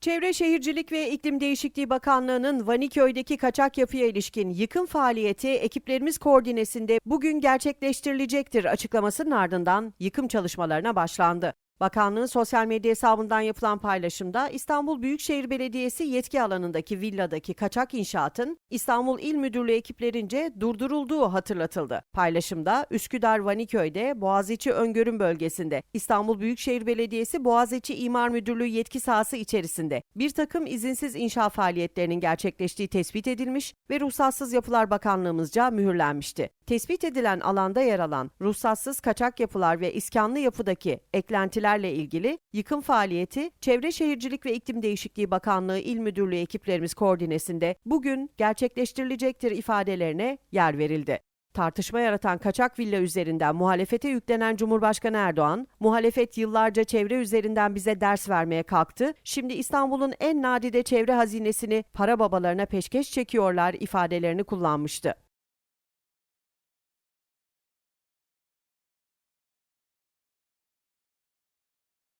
Çevre Şehircilik ve İklim Değişikliği Bakanlığı'nın Vaniköy'deki kaçak yapıya ilişkin yıkım faaliyeti ekiplerimiz koordinesinde bugün gerçekleştirilecektir açıklamasının ardından yıkım çalışmalarına başlandı. Bakanlığın sosyal medya hesabından yapılan paylaşımda İstanbul Büyükşehir Belediyesi yetki alanındaki villadaki kaçak inşaatın İstanbul İl Müdürlüğü ekiplerince durdurulduğu hatırlatıldı. Paylaşımda Üsküdar Vaniköy'de Boğaziçi Öngörüm bölgesinde İstanbul Büyükşehir Belediyesi Boğaziçi İmar Müdürlüğü yetki sahası içerisinde bir takım izinsiz inşa faaliyetlerinin gerçekleştiği tespit edilmiş ve Ruhsatsız Yapılar Bakanlığımızca mühürlenmişti. Tespit edilen alanda yer alan ruhsatsız kaçak yapılar ve iskanlı yapıdaki eklentilerle ilgili yıkım faaliyeti Çevre Şehircilik ve İklim Değişikliği Bakanlığı İl Müdürlüğü ekiplerimiz koordinesinde bugün gerçekleştirilecektir ifadelerine yer verildi. Tartışma yaratan kaçak villa üzerinden muhalefete yüklenen Cumhurbaşkanı Erdoğan, muhalefet yıllarca çevre üzerinden bize ders vermeye kalktı, şimdi İstanbul'un en nadide çevre hazinesini para babalarına peşkeş çekiyorlar ifadelerini kullanmıştı.